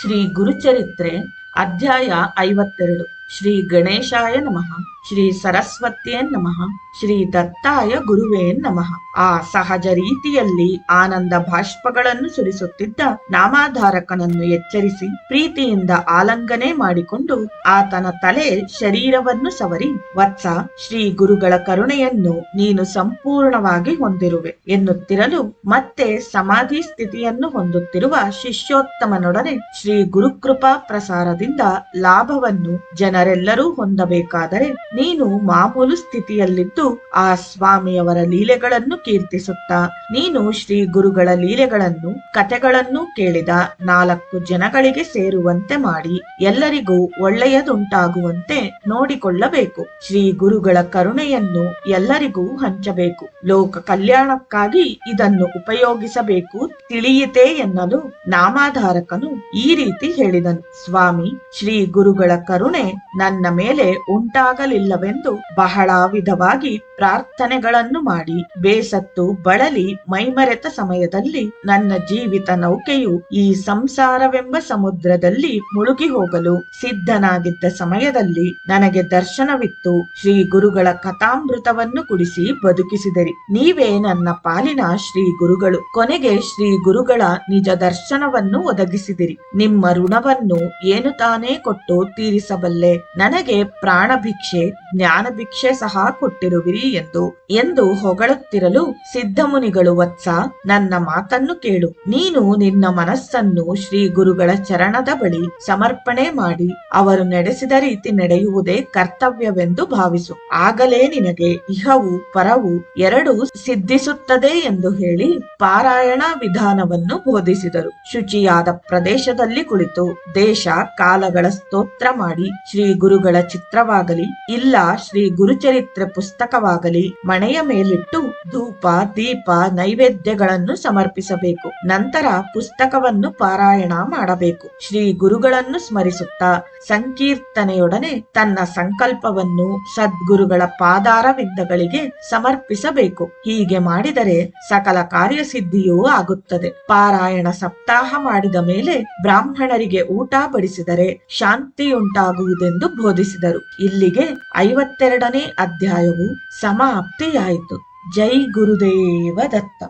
ಶ್ರೀ ಗುರುಚರಿತ್ರೆ ಅಧ್ಯಾಯ ಐವತ್ತೆರಡು. ಶ್ರೀ ಗಣೇಶಾಯ ನಮಃ. ಶ್ರೀ ಸರಸ್ವತಿಯೇ ನಮಃ, ಶ್ರೀ ದತ್ತಾಯ ಗುರುವೇ ನಮಃ. ಆ ಸಹಜ ರೀತಿಯಲ್ಲಿ ಆನಂದ ಭಾಷ್ಪಗಳನ್ನು ಸುರಿಸುತ್ತಿದ್ದ ನಾಮಾಧಾರಕನನ್ನು ಎಚ್ಚರಿಸಿ ಪ್ರೀತಿಯಿಂದ ಆಲಂಗನೆ ಮಾಡಿಕೊಂಡು ಆತನ ತಲೆ ಶರೀರವನ್ನು ಸವರಿ, ವತ್ಸ, ಶ್ರೀ ಗುರುಗಳ ಕರುಣೆಯನ್ನು ನೀನು ಸಂಪೂರ್ಣವಾಗಿ ಹೊಂದಿರುವೆ ಎನ್ನುತ್ತಿರಲು ಮತ್ತೆ ಸಮಾಧಿ ಸ್ಥಿತಿಯನ್ನು ಹೊಂದುತ್ತಿರುವ ಶಿಷ್ಯೋತ್ತಮನೊಡನೆ ಶ್ರೀ ಗುರುಕೃಪಾ ಪ್ರಸಾರದಿಂದ ಲಾಭವನ್ನು ಜನರೆಲ್ಲರೂ ಹೊಂದಬೇಕಾದರೆ ನೀನು ಮಾಮೂಲು ಸ್ಥಿತಿಯಲ್ಲಿದ್ದು ಆ ಸ್ವಾಮಿಯವರ ಲೀಲೆಗಳನ್ನು ಕೀರ್ತಿಸುತ್ತಾ. ನೀನು ಶ್ರೀ ಗುರುಗಳ ಲೀಲೆಗಳನ್ನು, ಕಥೆಗಳನ್ನು ಕೇಳಿದ ನಾಲ್ಕು ಜನಗಳಿಗೆ ಸೇರುವಂತೆ ಮಾಡಿ. ಎಲ್ಲರಿಗೂ ಒಳ್ಳೆಯದುಂಟಾಗುವಂತೆ ನೋಡಿಕೊಳ್ಳಬೇಕು. ಶ್ರೀ ಗುರುಗಳ ಕರುಣೆಯನ್ನು ಎಲ್ಲರಿಗೂ ಹಂಚಬೇಕು. ಲೋಕ ಕಲ್ಯಾಣಕ್ಕಾಗಿ ಇದನ್ನು ಉಪಯೋಗಿಸಬೇಕು. ತಿಳಿಯಿತೇ ಎನ್ನಲು ನಾಮಾಧಾರಕನು ಈ ರೀತಿ ಹೇಳಿದನು. ಸ್ವಾಮಿ, ಶ್ರೀ ಗುರುಗಳ ಕರುಣೆ ನನ್ನ ಮೇಲೆ ಉಂಟಾಗಲಿಲ್ಲವೆಂದು ಬಹಳ ವಿಧವಾಗಿ ಪ್ರಾರ್ಥನೆಗಳನ್ನು ಮಾಡಿ, ಬೇಸತ್ತು ಬಳಲಿ ಮೈಮರೆತ ಸಮಯದಲ್ಲಿ ನನ್ನ ಜೀವಿತ ನೌಕೆಯು ಈ ಸಂಸಾರವೆಂಬ ಸಮುದ್ರದಲ್ಲಿ ಮುಳುಗಿ ಹೋಗಲು ಸಿದ್ಧನಾಗಿದ್ದ ಸಮಯದಲ್ಲಿ ನನಗೆ ದರ್ಶನವಿತ್ತು. ಶ್ರೀ ಗುರುಗಳ ಕಥಾಮೃತವನ್ನು ಕುಡಿಸಿ ಬದುಕಿಸಿದಿರಿ. ನೀವೇ ನನ್ನ ಪಾಲಿನ ಶ್ರೀ ಗುರುಗಳು. ಕೊನೆಗೆ ಶ್ರೀ ಗುರುಗಳ ನಿಜ ದರ್ಶನವನ್ನು ಒದಗಿಸಿದಿರಿ. ನಿಮ್ಮ ಋಣವನ್ನು ಏನು ತಾನೇ ಕೊಟ್ಟು ತೀರಿಸಬಲ್ಲೆ? ನನಗೆ ಪ್ರಾಣ ಭಿಕ್ಷೆ ಜ್ಞಾನ ಭಿಕ್ಷೆ ಸಹ ಕೊಟ್ಟಿರುವಿರಿ ಎಂದು. ಎಂದು ಹೊಗಳುತ್ತಿರಲು ಸಿದ್ಧಮುನಿಗಳು ವತ್ಸ, ನನ್ನ ಮಾತನ್ನು ಕೇಳು. ನೀನು ನಿನ್ನ ಮನಸ್ಸನ್ನು ಶ್ರೀ ಗುರುಗಳ ಚರಣದ ಬಳಿ ಸಮರ್ಪಣೆ ಮಾಡಿ, ಅವರು ನಡೆಸಿದ ರೀತಿ ನಡೆಯುವುದೇ ಕರ್ತವ್ಯವೆಂದು ಭಾವಿಸು. ಆಗಲೇ ನಿನಗೆ ಇಹವು, ಪರವು ಎರಡು ಸಿದ್ಧಿಸುತ್ತದೆ ಎಂದು ಹೇಳಿ ಪಾರಾಯಣ ವಿಧಾನವನ್ನು ಬೋಧಿಸಿದರು. ಶುಚಿಯಾದ ಪ್ರದೇಶದಲ್ಲಿ ಕುಳಿತು ದೇಶ ಕಾಲಗಳ ಸ್ತೋತ್ರ ಮಾಡಿ, ಶ್ರೀ ಗುರುಗಳ ಚಿತ್ರವಾಗಲಿ ಇಲ್ಲ ಶ್ರೀ ಗುರುಚರಿತ್ರೆ ಪುಸ್ತಕವಾಗಲಿ ಮಣೆಯ ಮೇಲಿಟ್ಟು ಧೂಪ, ದೀಪ, ನೈವೇದ್ಯಗಳನ್ನು ಸಮರ್ಪಿಸಬೇಕು. ನಂತರ ಪುಸ್ತಕವನ್ನು ಪಾರಾಯಣ ಮಾಡಬೇಕು. ಶ್ರೀ ಗುರುಗಳನ್ನು ಸ್ಮರಿಸುತ್ತಾ ಸಂಕೀರ್ತನೆಯೊಡನೆ ತನ್ನ ಸಂಕಲ್ಪವನ್ನು ಸದ್ಗುರುಗಳ ಪಾದಾರವಿಂದಗಳಿಗೆ ಸಮರ್ಪಿಸಬೇಕು. ಹೀಗೆ ಮಾಡಿದರೆ ಸಕಲ ಕಾರ್ಯಸಿದ್ಧಿಯೂ ಆಗುತ್ತದೆ. ಪಾರಾಯಣ ಸಪ್ತಾಹ ಮಾಡಿದ ಮೇಲೆ ಬ್ರಾಹ್ಮಣರಿಗೆ ಊಟ ಬಡಿಸಿದರೆ ಶಾಂತಿಯುಂಟಾಗುವುದೆಂದು ಬೋಧಿಸಿದರು. ಇಲ್ಲಿಗೆ ಐವತ್ತೆರಡನೇ ಅಧ್ಯಾಯವು ಸಮಾಪ್ತಿಯಾಯಿತು. ಜೈ ಗುರುದೇವ ದತ್ತ.